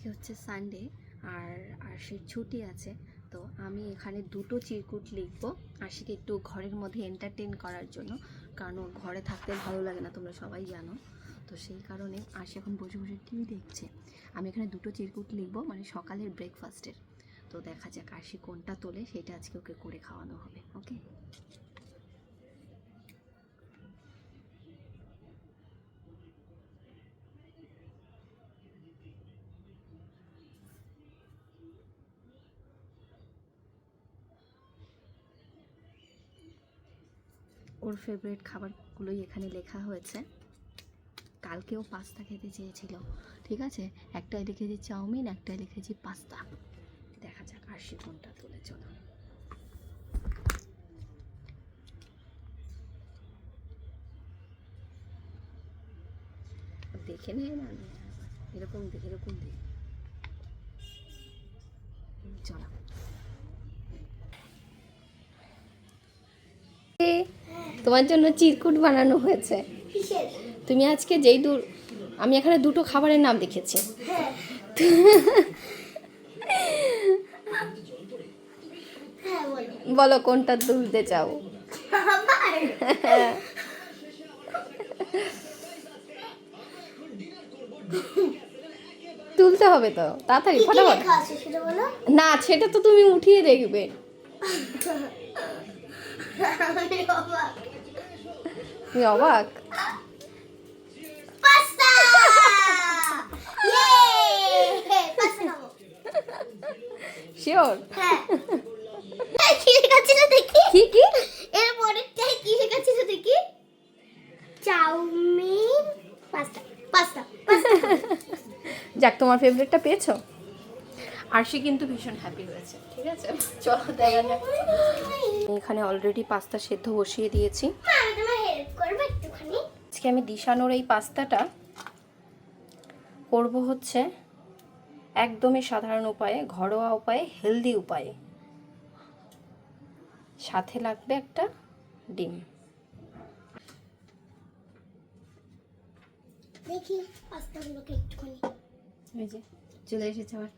আজকে হচ্ছে সানডে আর আরশির ছুটি আছে। তো আমি এখানে দুটো চিরকুট লিখব আরশিকে একটু ঘরের মধ্যে এন্টারটেন করার জন্য, কারণ ওর ঘরে থাকতে ভালো লাগে না, তোমরা সবাই জানো। তো সেই কারণে আরশি এখন বসে বসে টিভি দেখছে। আমি এখানে দুটো চিরকুট লিখব মানে সকালের ব্রেকফাস্টের তো দেখা যাক আরশি কোনটা তোলে, সেটা আজকে ওকে করে খাওয়ানো হবে ওকে ওর ফেভারিট খাবারগুলোই এখানে লেখা হয়েছে। কালকেও পাস্তা খেতে চেয়েছিল, ঠিক আছে? একটাই লিখেছি চাউমিন, একটাই লিখেছি পাস্তা। দেখা যাক, আর সে কোনটা তুলে চলো। দেখে নেয় না, এরকম এরকম দেখে চলো। তোমার জন্য চিরকুট বানানো হয়েছে। তুমি আজকে যেই দূর আমি এখানে দুটো খাবারের নাম লিখেছি হ্যাঁ বলো। কোনটা তুলতে চাও? তুলতে হবে তো তাড়াতাড়ি ফটাফট। না সেটা তো তুমি উঠিয়ে দেখবে। তুমি অবাক শিওর হ্যাঁ। কি লেখা ছিল দেখি? কি কি? এর পরেরটায় কি লেখা ছিল দেখি? চাউমিন পাস্তা পাস্তা যাক তোমার ফেভারিটটা পেয়েছ? আরশি কিন্তু ভীষণ হ্যাপি হয়েছে ঠিক আছে? চলো দেখা যাক। এখানে অলরেডি পাস্তা সেদ্ধ বসিয়ে দিয়েছি। আজকে আমি দিশানোর এই পাস্তাটা করব হচ্ছে একদমই সাধারণ উপায়ে ঘরোয়া উপায়ে হেলদি উপায়ে। সাথে লাগবে একটা ডিম। দেখি পাস্তাগুলোকে একটুখানি। চলে এসেছে তুমি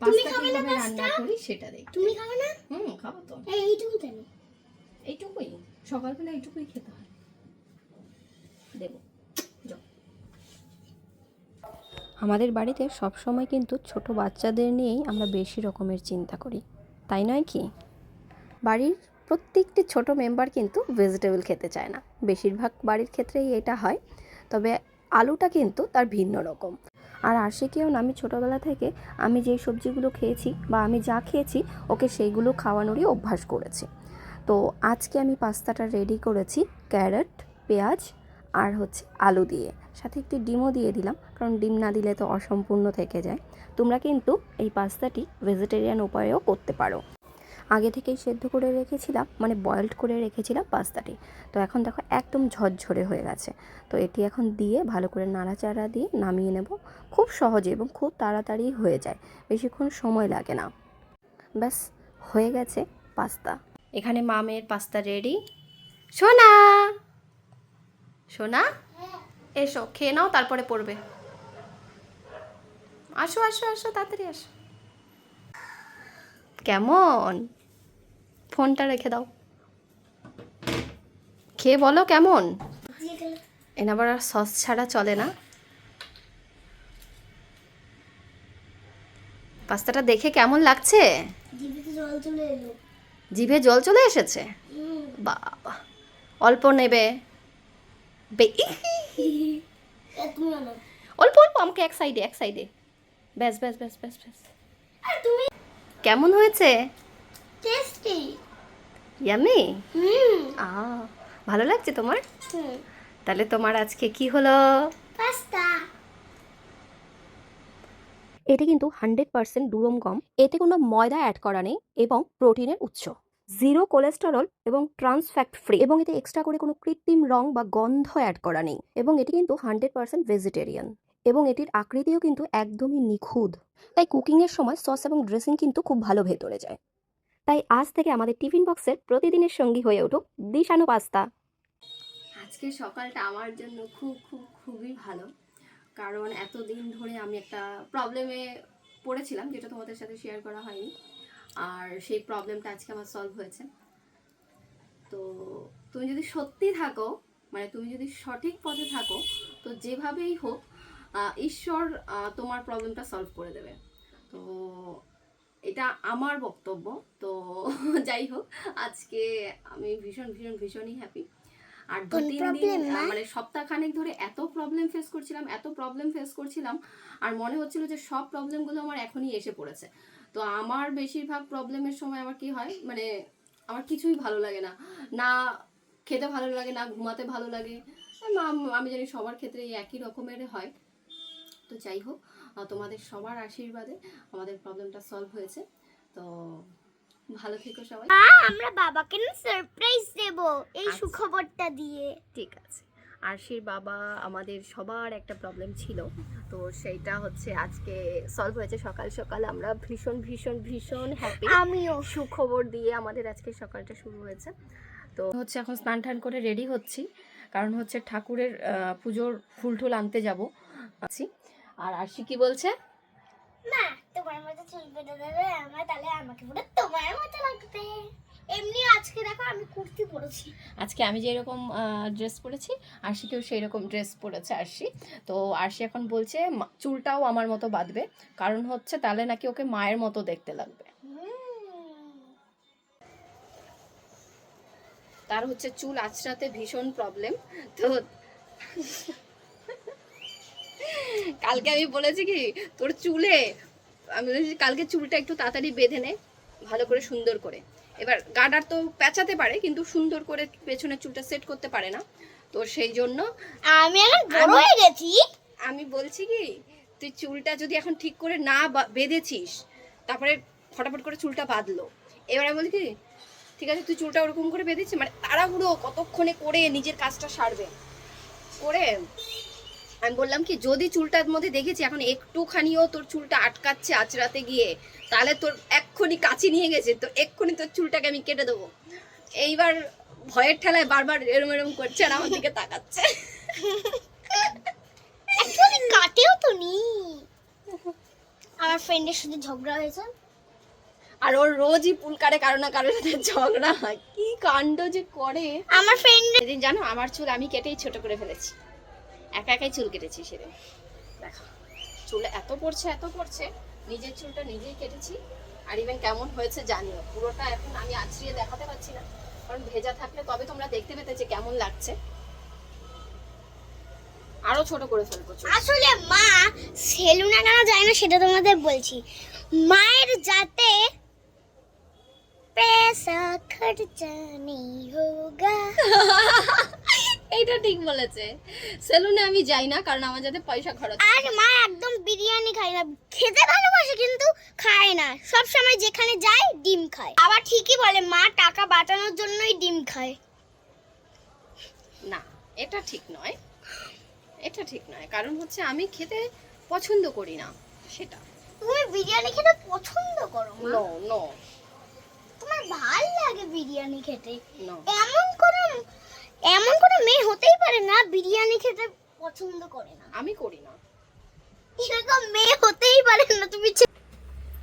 পাস্তা কীভাবে রান্না? করি সেটা দেখ। তুমি খাবে না? হুম খাব তো। এই এইটুকু কেন? এইটুকুই। সকালবেলা এইটুকুই খেতে হয়। দেবো। আমাদের বাড়িতে সব সময় কিন্তু ছোট বাচ্চাদের নিয়েই আমরা বেশি রকমের চিন্তা করি। তাই নয় কি? বাড়ির প্রত্যেকটি ছোট মেম্বার কিন্তু ভেজিটেবল খেতে চায় না। বেশিরভাগ বাড়ির ক্ষেত্রেই এটা হয়। তবে আলুটা কিন্তু তার ভিন্ন রকম। আর আশিকেও না, আমি ছোটোবেলা থেকে আমি যেই সবজিগুলো খেয়েছি বা আমি যা খেয়েছি, ওকে সেইগুলো খাওয়ানোরই অভ্যাস করেছি। তো আজকে আমি পাস্তাটা রেডি করেছি ক্যারট পেঁয়াজ আর হচ্ছে আলু দিয়ে। সাথে একটি ডিমও দিয়ে দিলাম, কারণ ডিম না দিলে তো অসম্পূর্ণ থেকে যায়। তোমরা কিন্তু এই পাস্তাটি ভেজিটেরিয়ান উপায়েও করতে পারো। আগে থেকেই সেদ্ধ করে রেখেছিলাম মানে বয়েলড করে রেখেছিলাম পাস্তাটি। তো এখন দেখো একদম ঝরঝরে হয়ে গেছে। তো এটি এখন দিয়ে ভালো করে নাড়াচাড়া দিয়ে নামিয়ে নেব। খুব সহজে এবং খুব তাড়াতাড়ি হয়ে যায়। বেশিক্ষণ সময় লাগে না। ব্যাস, হয়ে গেছে পাস্তা। এখানে মামের পাস্তা রেডি সোনা! সোনা? এসো, খেয়ে নাও, তারপরে পড়বে। আসো আসো আসো, তাড়াতাড়ি আসো। কেমন? ফোনটা রেখে দাও। খেয়ে বলো কেমন? এনা আবার আর সস ছাড়া চলে না। পাস্তাটা দেখে কেমন লাগছে? জিভে জল চলে এসেছে। বাবা, অল্প নেবে। অল্প অল্প, আমাকে এক সাইডে এক সাইডে ব্যাস ব্যাস ব্যাস ব্যাস ব্যাস। কেমন হয়েছে? টেস্টি ইয়ামি হুম আ ভালো লাগছে তোমার? হুম তাহলে তোমার আজকে কি হলো? পাস্তা এটি কিন্তু হান্ড্রেড পার্সেন্ট দুরম গম এতে কোনো ময়দা অ্যাড করা নেই এবং প্রোটিনের উৎস। জিরো কোলেস্টেরল এবং ট্রান্সফ্যাক্ট ফ্রি এবং এতে এক্সট্রা করে কোনো কৃত্রিম রং বা গন্ধ অ্যাড করা নেই। এবং এটি কিন্তু হান্ড্রেড পার্সেন্ট ভেজিটেরিয়ান এবং এটির আকৃতিও কিন্তু একদমই নিখুঁত। তাই কুকিংয়ের সময় সস এবং ড্রেসিং কিন্তু খুব ভালো ভেতরে যায়। তাই আজ থেকে আমাদের টিফিন বক্সের প্রতিদিনের সঙ্গী হয়ে উঠুক দিশানু পাস্তা। আজকে সকালটা আমার জন্য খুব খুব, খুবই ভালো। কারণ এতদিন ধরে আমি একটা প্রবলেমে পড়েছিলাম, যেটা তোমাদের সাথে শেয়ার করা হয়নি। আর সেই প্রবলেমটা আজকে আমার সলভ হয়েছে। তো তুমি যদি সত্যি থাকো মানে তুমি যদি সঠিক পথে থাকো, তো যেভাবেই হোক ঈশ্বর তোমার প্রবলেমটা সলভ করে দেবে। তো এটা আমার বক্তব্য তো যাই হোক আজকে আমি ভীষণ ভীষণ ভীষণই হ্যাপি আর দু তিন দিন? মানে সপ্তাহখানেক ধরে এত প্রবলেম ফেস করছিলাম এত প্রবলেম ফেস করছিলাম আর মনে হচ্ছিল যে সব প্রবলেমগুলো আমার এখনই এসে পড়েছে। তো আমার বেশিরভাগ প্রবলেমের সময় আমার কি হয় মানে আমার কিছুই ভালো লাগে না। না খেতে ভালো লাগে না ঘুমাতে ভালো লাগে। আমি জানি সবার ক্ষেত্রে এই একই রকমের হয়। তো যাই হোক তোমাদের সবার আশীর্বাদে আমাদের প্রবলেমটা সলভ হয়েছে। তো ভালো থেকো সবাই। আমরা বাবাকে না সারপ্রাইজ দেব এই আচ্ছা। সুখবরটা দিয়ে। ঠিক আছে। আরশির বাবা আমাদের সবার একটা প্রবলেম ছিল তো সেইটা হচ্ছে আজকে সলভ হয়েছে। সকাল সকাল আমরা ভীষণ ভীষণ ভীষণ হ্যাপি আমিও। সুখবর দিয়ে আমাদের আজকে সকালটা শুরু হয়েছে। তো হচ্ছে এখন স্নান টান করে রেডি হচ্ছি। কারণ হচ্ছে ঠাকুরের পুজোর ফুল টুল আনতে যাব। আছি। আর আরশি কি বলছে? মা তোমার মতো চুল কেটে দেবে আমার তাহলে আমাকে পুরো তোমার মতো লাগবে। এমনি আজকে দেখো আমি কুর্তি পরেছি। আজকে আমি যেরকম ড্রেস পরেছি আরশিকেও সেই রকম ড্রেস পরেছে আরশি। তো আরশি এখন বলছে চুলটাও আমার মতো বাঁধবে। কারণ হচ্ছে তাহলে নাকি ওকে মায়ের মতো দেখতে লাগবে। তার হচ্ছে চুল আঁচড়াতে ভীষণ প্রবলেম তো কালকে আমি বলেছি কি তোর চুলে আমি বলেছি কালকে চুলটা একটু তাড়াতাড়ি বেঁধে নে ভালো করে সুন্দর করে। এবার গার্ডার তো পেঁচাতে পারে কিন্তু সুন্দর করে পেছনের চুলটা সেট করতে পারে না। তো সেই জন্য আমি এখন বড় হয়ে গেছি। আমি বলছি কি তুই চুলটা যদি এখন ঠিক করে না বেঁধেছিস তারপরে ফটাফট করে চুলটা বাঁধলো। এবার আমি বলছি কি ঠিক আছে তুই চুলটা ওরকম করে বেঁধেছিস মানে তাড়াহুড়ো কতক্ষণে করে নিজের কাজটা সারবে। করে আমি বললাম কি যদি চুলটার মধ্যে দেখেছি এখন একটুখানিও তোর চুলটা আটকাচ্ছে আঁচড়াতে গিয়ে তাহলে তোর এক্ষুনি কাচি নিয়ে গেছে তো এক্ষুনি তোর চুলটাকে আমি কেটে দেবো। এইবার ভয়ের ঠেলায় বারবার এরম এরম করছে আর আমার দিকে তাকাচ্ছে। কাটেও তো নি। আমার ফ্রেন্ডের সাথে ঝগড়া হয়েছে। আর ওর রোজই পুল কাটে কারও না কারোর সাথে ঝগড়া হয়। কি কাণ্ড যে করে। আমার ফ্রেন্ড জানো আমার চুল আমি কেটেই ছোট করে ফেলেছি। একা একাই চুল কেটেছি সেদিন দেখো চুল এত পড়ছে এত পড়ছে নিজের চুলটা নিজেই কেটেছি আর ইভেন কেমন হয়েছে জানিও পুরোটা এখন আমি আছড়িয়ে দেখাতে পারছি না কারণ ভেজা থাকলে তবে তোমরা দেখতে পেতে যে কেমন লাগছে আরো ছোট করে ফেলবো চুল আসলে মা সেলুনে কেন যায় না সেটা তোমাদের বলছি মায়ের যাতে पैसा खर्चा नहीं होगा এইটা ঠিক বলেছে। সেলুনে আমি যাই না কারণ আমার যাতে পয়সা খরচ আর মা একদম বিরিয়ানি খায় না। খেতে ভালোবাসে কিন্তু খায় না। সব সময় যেখানে যায় ডিম খায়। আবার ঠিকই বলে মা টাকা বাঁচানোর জন্যই ডিম খায়। না এটা ঠিক নয়। এটা ঠিক নয়। কারণ হচ্ছে আমি খেতে পছন্দ করি না সেটা। তুমি বিরিয়ানি খেতে পছন্দ করো নো নো তোমার ভালো লাগে বিরিয়ানি খেতে। নো এমন কোনো এমন কোনো মেয়ে হতেই পারে না বিরিয়ানি খেতে পছন্দ করে না। আমি করি না। এরকম মেয়ে হতেই পারে না তুমি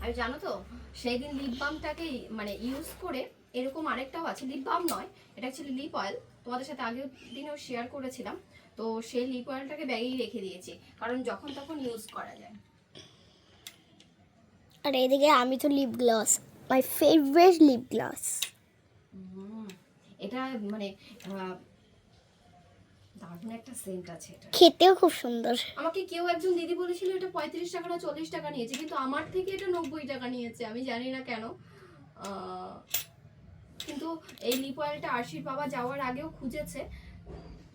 আমি জানো তো সেই দিন লিপ বামটাকে মানে ইউজ করে এরকম আরেকটাও আছে লিপ বাম নয় এটা অ্যাকচুয়ালি লিপ অয়েল তোমাদের সাথে আগের দিনেও শেয়ার করেছিলাম তো সেই লিপ অয়েলটাকে ব্যাগেই রেখে দিয়েছি কারণ যখন তখন ইউজ করা যায়। আর এদিকে আমি তো lip gloss my favourite lip gloss এটা মানে দারুণ একটা সেন্ট আছে এটা খেতেও খুব সুন্দর। আমাকে কেউ একজন দিদি বলেছিল এটা পঁয়ত্রিশ টাকা না চল্লিশ টাকা নিয়েছে কিন্তু আমার থেকে এটা নব্বই টাকা নিয়েছে আমি জানি না কেন। কিন্তু এই লিপ অয়েলটা আরশির বাবা যাওয়ার আগেও খুঁজেছে।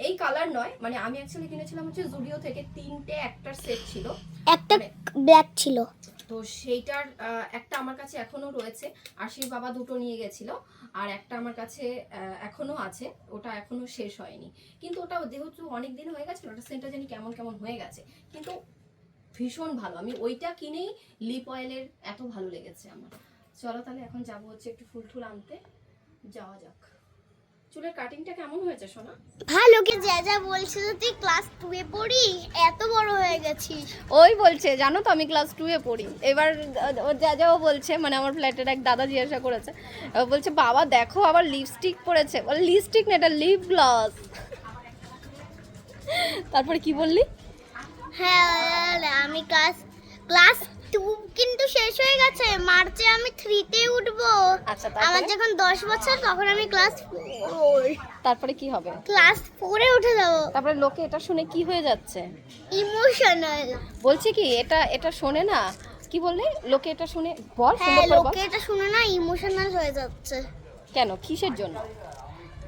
এই কালার নয় মানে আমি অ্যাকচুয়ালি কিনেছিলাম হচ্ছে জুডিও থেকে তিনটে একটার সেট ছিল। একটা মানে ব্ল্যাক ছিল। তো সেইটার একটা আমার কাছে এখনও রয়েছে। আশির বাবা দুটো নিয়ে গেছিল আর একটা আমার কাছে আহ, এখনও আছে। ওটা এখনও শেষ হয়নি। কিন্তু ওটা যেহেতু অনেক দিন হয়ে গেছে ওটা সেন্টটা জানি কেমন কেমন হয়ে গেছে। কিন্তু ভীষণ ভালো। আমি ওইটা কিনেই লিপ অয়েলের এত ভালো লেগেছে আমার। চলো তাহলে এখন যাব হচ্ছে একটু ফুল টুল আনতে। যাওয়া যাক। চুলের কাটিংটা কেমন হয়েছে সোনা? ভালো কি যা যা বলছিল তুই ক্লাস টু এ পড়ি এত বড় হয়ে গেছিস। ওই বলছে জানো তো আমি ক্লাস টু এ পড়ি। এবার ও যা যাও বলছে মানে আমার ফ্ল্যাটের এক দাদা জিজ্ঞাসা করেছে ও বলছে বাবা দেখো আবার লিপস্টিক পরেছে। বলে লিপস্টিক না এটা লিপ গ্লস তারপরে কি বললি? হ্যাঁ আমি ক্লাস ক্লাস টু কিন্তু শেষ হয়ে গেছে। মার্চে আমি থ্রিতে উঠবো। আচ্ছা আমার যখন দশ বছর তখন আমি ক্লাস ফোর। তারপরে কি হবে? ক্লাস ফোরে উঠে যাব। তারপরে লোকে এটা শুনে কি হয়ে যাচ্ছে? ইমোশনাল। বলছে কি এটা এটা শোনে না? কি বললে? লোকে এটা শুনে বল হ্যাঁ লোকে এটা শুনে না ইমোশনাল হয়ে যাচ্ছে। কেন? কিসের জন্য?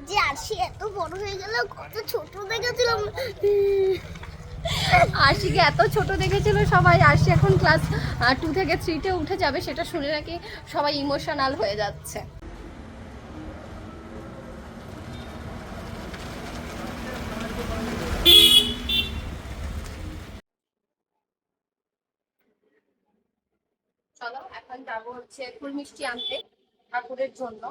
যে আরশি এত বড় হয়ে গেল কত ছোট দেখেছিলাম। আশিকে এত ছোট দেখেছিল সবাই, আশি এখন ক্লাস টু থেকে থ্রিতে উঠে যাবে সেটা শুনে নাকি সবাই ইমোশনাল হয়ে যাচ্ছে। চলো, এখন যাব হচ্ছে ফুল মিষ্টি আনতে ঠাকুরের জন্য।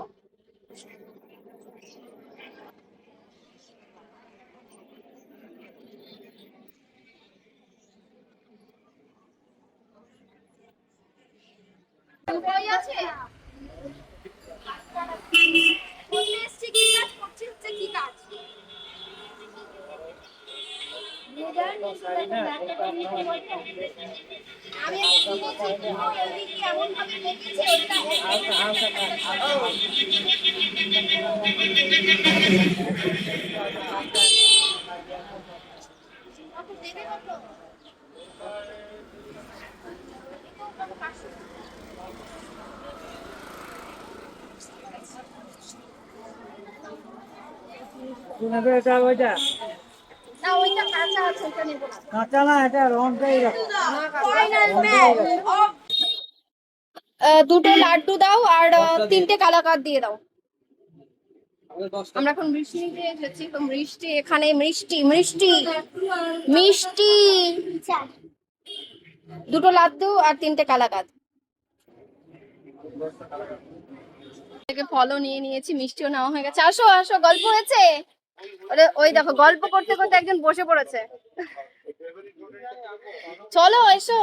বই আছে? আমি একটা কিনেছি ওই এমন ভাবে লেগেছে ওটা দেবে কত নেবে এটা ওইটা? কাঁচা আছে ওইটা নেব। না এটা রংটাই দুটো লাড্ডু দাও আর তিনটে কালাকাত দিয়ে দাও। আমরা এখন মিষ্টি নিতে এসেছি তো মিষ্টি এখানে মিষ্টি মিষ্টি মিষ্টি। দুটো লাড্ডু আর তিনটে কালাকাত থেকে ফলও নিয়ে নিয়েছি মিষ্টিও নেওয়া হয়ে গেছে। আসো আসো গল্প হয়েছে। ওরে ওই দেখো গল্প করতে করতে একজন বসে পড়েছে। চলো এসো।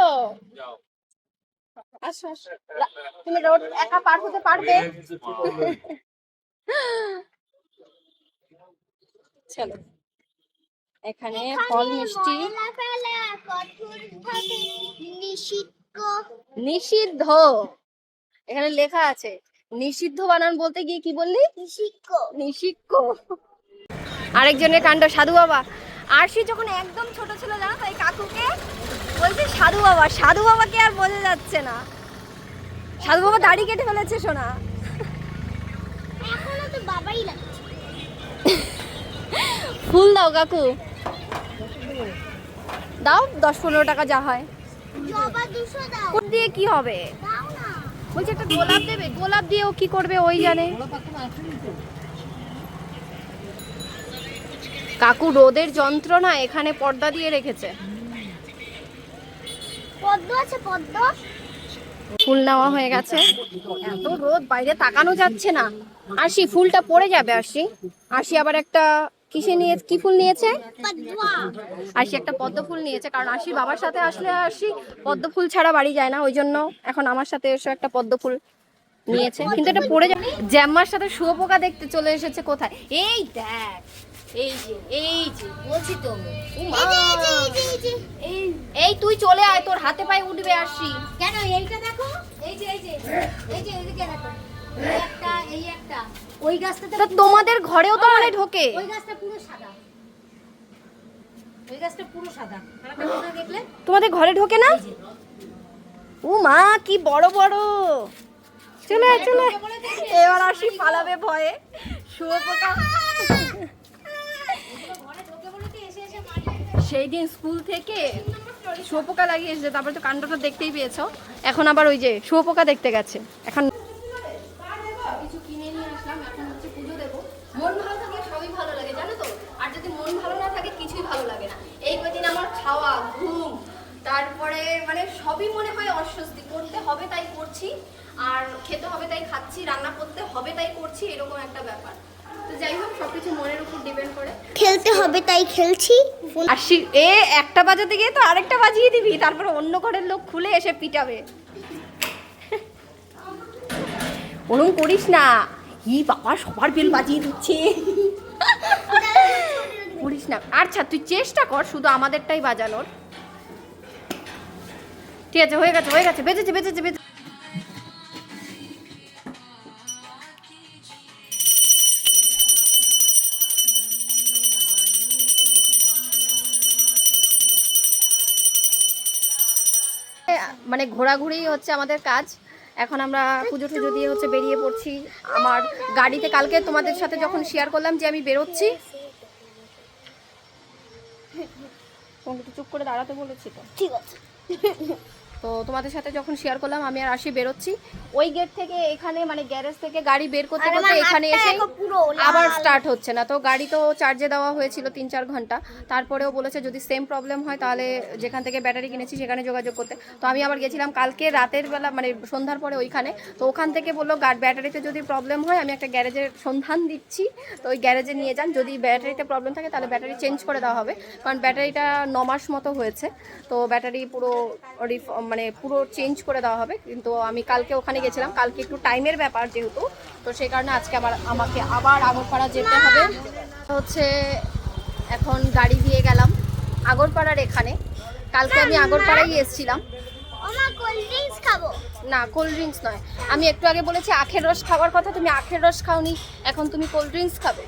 আসো তুমি রোড একা পার হতে পারবে। চলো। এখানে ফল মিষ্টি। নিষিদ্ধ। এখানে লেখা আছে নিষিদ্ধ বানান বলতে গিয়ে কি বললি? নিষিদ্ধ নিষিক্ষ। আরেকজনের কাণ্ড সাধু বাবা। আরশি যখন একদম ছোট ছিল জানো তো এই কাকুকে বলছে সাধু বাবা সাধু বাবাকে আর বোঝা যাচ্ছে না। সাধু বাবা দাড়ি কেটে ফেলেছে শোনা এখনও তো বাবাই লাগছে। ফুল দাও কাকু। দাও দশ পনেরো টাকা যা হয়। দিয়ে কি হবে? বলছে একটা গোলাপ দেবে গোলাপ দিয়েও কি করবে ওই জানে। কাকু রোদের যন্ত্রণা এখানে পর্দা দিয়ে রেখেছে। ফুল নেওয়া হয়ে গেছে। এত রোদ বাইরে তাকানো যাচ্ছে না। আরশি ফুলটা পড়ে যাবে আরশি। আরশি আবার একটা কিসে নিয়ে কি ফুল নিয়েছে? পদ্মা। আরশি একটা পদ্ম ফুল নিয়েছে কারণ আরশি বাবার সাথে আসলে আরশি পদ্ম ফুল ছাড়া বাড়ি যায় না ওই জন্য এখন আমার সাথে এসে একটা পদ্ম ফুল নিয়েছে। কিন্তু এটা পড়ে যাবে। জ্যাম্মার সাথে শুয়োপোকা দেখতে চলে এসেছে কোথায়? এই দেখ। এই যে যে বলছি তো তুই চলে আয় তোর হাতে পায়ে উঠবে আরশি কেন এইটা দেখো? এই যে এই যে এই যে দেখো। এই একটা এই একটা। ওই গাছটাতে তোমাদের ঘরেও তো মানে ঢোকে। ওই গাছটা পুরো সাদা। ওই গাছটা পুরো সাদা। দেখলে? তোমাদের ঘরে ঢোকে না? ও মা কি বড় বড়। চলে চলে এবার আসি পালাবে ভয়ে। শুয়োপোকা ঘরে ঢোকে বলে তো এসে এসে মারি সেই দিন স্কুল থেকে শুয়োপোকা লাগিয়ে এসেছে, তারপরে তো কাণ্ডটা দেখতেই পেয়েছ। এখন আবার ওই যে শুয়োপোকা দেখতে গেছে। এখন কিছু কিনে নিয়ে এখন হচ্ছে পুজো দেবো। মন ভালো থাকলে সবই ভালো লাগে, জানো তো? আর যদি মন ভালো না থাকে, কিছুই ভালো লাগে না। এই কদিন আমার খাওয়া, ঘুম, তারপরে মানে সবই মনে হয় অস্বস্তি। করতে হবে তাই করছি, আর খেতে হবে তাই খাচ্ছি, রান্না করতে হবে তাই করছি, এরকম একটা ব্যাপার। তো যাই হোক সব মনের উপর ডিপেন্ড করে। খেলতে হবে তাই খেলছি। আর শি- এ একটা বাজাতে গিয়ে তো আরেকটা বাজিয়ে দিবি তারপরে অন্য ঘরের লোক খুলে এসে পিটাবে। ওরম করিস না। ই বাবা সবার বেল বাজিয়ে দিচ্ছে। করিস না। আচ্ছা তুই চেষ্টা কর শুধু আমাদেরটাই বাজানোর। ঠিক আছে হয়ে গেছে হয়ে গেছে। বেঁচেছে বেঁচেছে বেঁচে মানে ঘোরাঘুরি হচ্ছে আমাদের কাজ। এখন আমরা পুজো টুজো দিয়ে হচ্ছে বেরিয়ে পড়ছি। আমার গাড়িতে কালকে তোমাদের সাথে যখন শেয়ার করলাম যে আমি বেরোচ্ছি। চুপ করে দাঁড়াতে বলেছি তো। ঠিক আছে। তো তোমাদের সাথে যখন শেয়ার করলাম আমি আর আসি বেরোচ্ছি। ওই গেট থেকে এখানে মানে গ্যারেজ থেকে গাড়ি বের করতে করতে এখানে এসে। আবার স্টার্ট হচ্ছে না। তো গাড়ি তো চার্জে দেওয়া হয়েছিল তিন চার ঘণ্টা। তারপরেও বলেছে যদি সেম প্রবলেম হয় তাহলে যেখান থেকে ব্যাটারি কিনেছি সেখানে যোগাযোগ করতে। তো আমি আবার গেছিলাম কালকে রাতের বেলা মানে সন্ধ্যার পরে ওইখানে। তো ওখান থেকে বলল ব্যাটারিতে যদি প্রবলেম হয় আমি একটা গ্যারেজের সন্ধান দিচ্ছি। তো ওই গ্যারেজে নিয়ে যান। যদি ব্যাটারিতে প্রবলেম থাকে তাহলে ব্যাটারি চেঞ্জ করে দেওয়া হবে। কারণ ব্যাটারিটা ন মাস মতো হয়েছে। তো ব্যাটারি পুরো মানে পুরো চেঞ্জ করে দেওয়া হবে। কিন্তু আমি কালকে ওখানে গেছিলাম। কালকে একটু টাইমের ব্যাপার যেহেতু তো সেই কারণে আজকে আবার আমাকে আবার আগরপাড়া যেতে হবে। হচ্ছে এখন গাড়ি দিয়ে গেলাম আগরপাড়ার এখানে। কালকে আমি আগরপাড়ায় এসেছিলাম। না কোল্ড ড্রিঙ্কস নয়। আমি একটু আগে বলেছি আখের রস খাওয়ার কথা তুমি আখের রস খাওনি এখন তুমি কোল্ড ড্রিঙ্কস খাবে।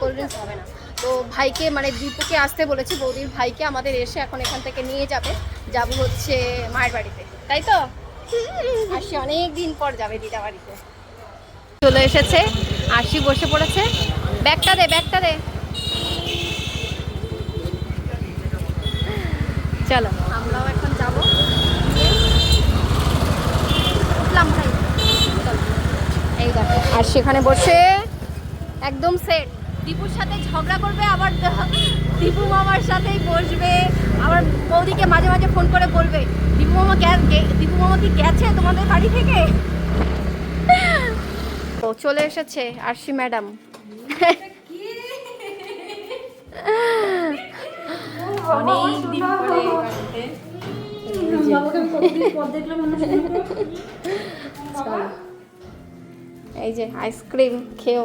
কোল্ড ড্রিঙ্কস খাবে না। তো ভাইকে মানে দীপুকে আসতে বলেছি বৌদির ভাইকে আমাদের এসে এখন এখান থেকে নিয়ে যাবে। যাব হচ্ছে মায়ের বাড়িতে, তাই তো? আশি অনেক দিন পর যাবে দিদা বাড়িতে। চলে এসেছে আশি বসে পড়েছে। ব্যাগটা দে ব্যাগটা দে। চলো। আমরাও এখন যাব। উঠলাম ভাই। এই দেখো আর সেখানে বসে একদম সেট দীপুর সাথে ঝগড়া করবে, আবার দীপু মামার সাথেই বসবে, আবার বৌদিকে মাঝে মাঝে ফোন করে বলবে, দীপু মামা দীপু মামা কি গেছে তোমাদের বাড়ি থেকে? ও চলে এসেছে, আরশি ম্যাডাম। এই যে আইসক্রিম খেও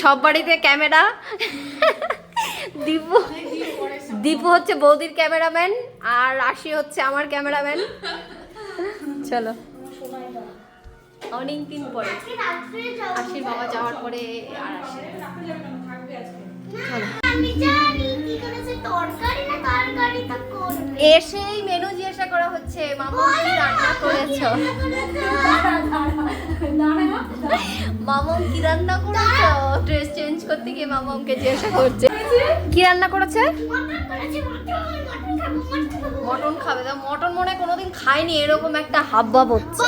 সব বাড়িতে ক্যামেরা। দীপু দীপু হচ্ছে বৌদির ক্যামেরাম্যান আর রাশি হচ্ছে আমার ক্যামেরাম্যান। চলো। অনেক দিন পরে। আশির বাবা যাওয়ার পরে আর এসেই মেনু জিজ্ঞাসা করা হচ্ছে মামা কি রান্না করেছ? মামম কি রান্না করেছ? ড্রেস চেঞ্জ করতে গিয়ে মামমকে জিজ্ঞাসা করছে। কি রান্না করেছে? মটন খাব মটন তো মনে কোনোদিন খায়নি এরকম একটা হাবভাব হচ্ছে।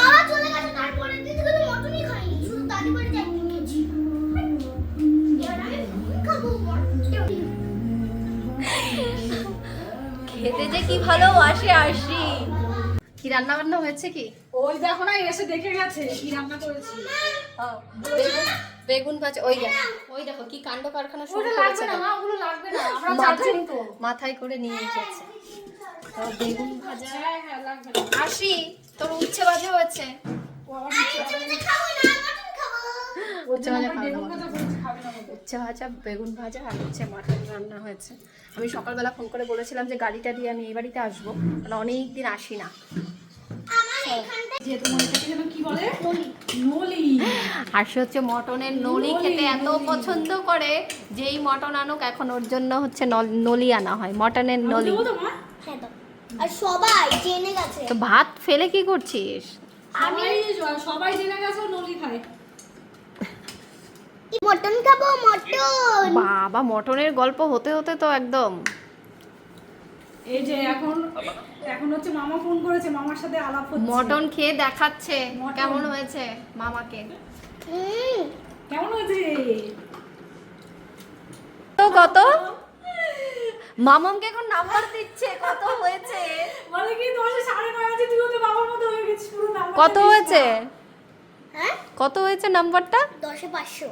যে কি ভালোবাসে আসি কি রান্না বান্না হয়েছে কি? ওই দেখো না এসে দেখে গেছে কি রান্না করেছি। বেগুন বেগুন ভাজা ওই দেখো ওই দেখো কি কাণ্ড কারখানা শুরু করেছে না মা ওগুলো লাগবে না আমরা মাথায় চারজনই তো। মাথায় করে নিয়ে এসেছে। তো বেগুন ভাজা। হ্যাঁ হ্যাঁ লাগবে আসি তোর উচ্ছে ভাজা হয়েছে। জন্য ভাজা। আমরা উচ্ছে ভাজা বেগুন ভাজা আর হচ্ছে মাটন রান্না হয়েছে। আমি সকালবেলা ফোন করে বলেছিলাম যে গাড়িটা দিয়ে আমি এই বাড়িতে আসব মানে অনেক দিন আসি না। হচ্ছে মটনের নলি খেতে এত পছন্দ করে যেই মটন আনুক এখন ওর জন্য হচ্ছে নল- নলি আনা হয় মটনের নলি। হ্যাঁ দাও। আর সবাই জেনে গেছে। তো ভাত ফেলে কি করছিস? সবাই সবাই জেনে গেছে নলি খায়। মটন খাব? মটন। বাবা মটনের গল্প হতে হতে তো একদম। এই যে এখন এখন হচ্ছে মামা ফোন করেছে মামার সাথে আলাপ হচ্ছে। মটন খেয়ে দেখাচ্ছে কেমন হয়েছে মামাকে? কেমন হয়েছে? তো কত? মামামকে এখন নাম্বার দিচ্ছে কত হয়েছে? বলে কি সাড়ে নয় আছে তুই ওদের বাবার মতো হয়ে গেছিস পুরো নাম্বার কত হয়েছে? হ্যাঁ? কত হয়েছে নাম্বারটা দশে পাঁচশো।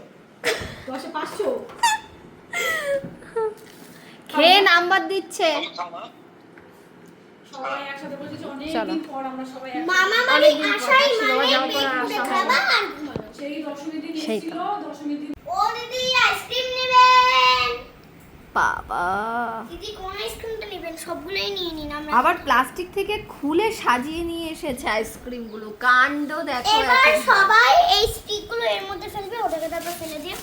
দশে পাঁচশো। খেয়ে নাম্বার দিচ্ছে। সেই তো। এসেছিল দশমী দিন ও দিদি আইসক্রিম নেবেন বাবা। দিদি কোন আইসক্রিমটা নেবেন? সবগুলোই নিয়ে নিন আমরা। আবার প্লাস্টিক থেকে খুলে সাজিয়ে নিয়ে এসেছে আইসক্রিমগুলো কাণ্ড দেখো এবার সবাই এই স্টিকগুলো এর মধ্যে ফেলবে ওটাকে তারপর ফেলে দিয়ে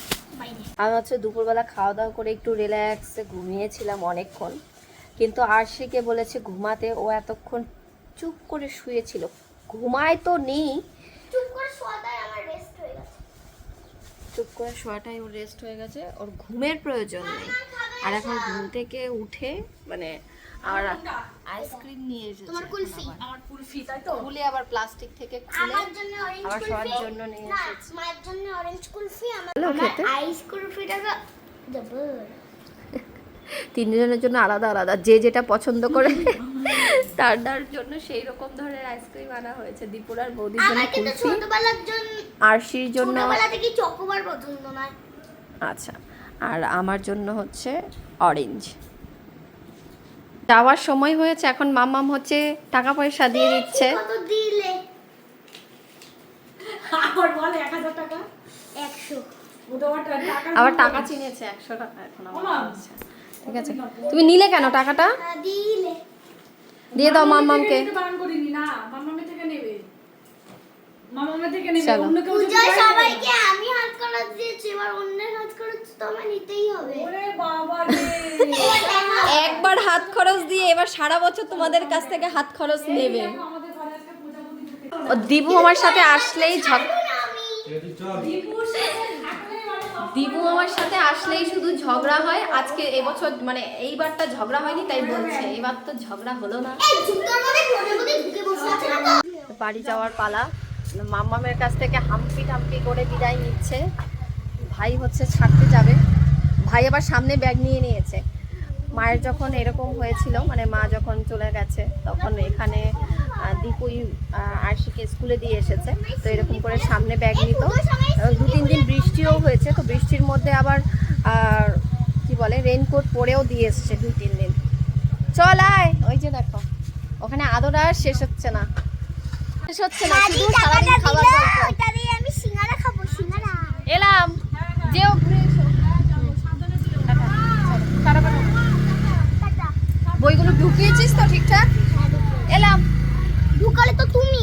আমি হচ্ছে দুপুরবেলা খাওয়া দাওয়া করে একটু রিল্যাক্সে ঘুমিয়েছিলাম অনেকক্ষণ। কিন্তু আরশিকে বলেছে ঘুমাতে ও এতক্ষণ চুপ করে শুয়েছিল। ঘুমায় তো নেই। চুপ করে শোয়াটাই আমার রেস্ট হয়ে গেছে। চুপ করে শোয়াটাই ওর রেস্ট হয়ে গেছে। ওর ঘুমের প্রয়োজন নেই। আর এখন ঘুম থেকে উঠে মানে আর আইসক্রিম নিয়ে এসেছে তোমার কুলফি। আমার কুলফি তাই তো? খুলে আবার প্লাস্টিক থেকে খুলে আমার জন্য অরেঞ্জ কুলফি সবার জন্য নিয়ে এসেছে। মায়ের জন্য অরেঞ্জ কুলফি আমার আমার? আইস কুলফিটা তো তিনজনের জন্য আলাদা আলাদা। যে যেটা পছন্দ করে তার তার জন্য সেই রকম ধরনের আইসক্রিম আনা হয়েছে। দীপুর আর বৌদির জন্য আমার কুলফি। আরশির জন্য ছোটবেলা থেকে চকোবার পছন্দ নয়। আচ্ছা। আর আমার জন্য হচ্ছে অরেঞ্জ যাওয়ার সময় হয়েছে এখন মামাম হচ্ছে টাকা পয়সা দিয়ে দিচ্ছে। আবার টাকা? চিনেছে একশো টাকা এখন। ঠিক আছে। তুমি নিলে কেন টাকাটা? দিয়ে দাও মাম্মামকে না থেকে নেবে। মামামে থেকে নেবে অন্য কেউ পূজায় সবাইকে আমি হাত খরচ দিয়েছি এবার অন্যের হাত খরচ তো আমার নিতেই হবে। ওরে বাবা রে। একবার হাত খরচ দিয়ে এবার সারা বছর তোমাদের কাছ থেকে হাত খরচ নেবে। দিবু আমার সাথে আসলেই ঝগ থাকলে মানে দিবু আমার সাথে আসলেই শুধু ঝগড়া হয়। আজকে এবছর মানে এইবারটা ঝগড়া হয়নি তাই বলছে। এবার তো ঝগড়া হলো না। বাড়ি যাওয়ার পালা। মাম্মামের কাছ থেকে হাম্পি টাম্পি করে বিদায় নিচ্ছে। ভাই হচ্ছে ছাড়তে যাবে। ভাই আবার সামনে ব্যাগ নিয়ে নিয়েছে। মায়ের যখন এরকম হয়েছিল মানে মা যখন চলে গেছে, তখন এখানে দীপুই আরশিকে স্কুলে দিয়ে এসেছে। তো এরকম করে সামনে ব্যাগ নিত। দু, তিন দিন বৃষ্টিও হয়েছে, তো বৃষ্টির মধ্যে আবার কি বলে রেনকোট পরেও দিয়ে এসছে দু, তিন দিন। চল আয়! ওই যে দেখো, ওখানে আদর আর শেষ হচ্ছে না। মানুষ হচ্ছে না শুধু সারাদিন খাবার ওটা দিয়ে আমি সিঙ্গারা খাব সিঙ্গারা। এলাম যেও। বইগুলো ঢুকিয়েছিস তো ঠিকঠাক? হ্যাঁ, এলাম। ঢুকালে তো তুমি।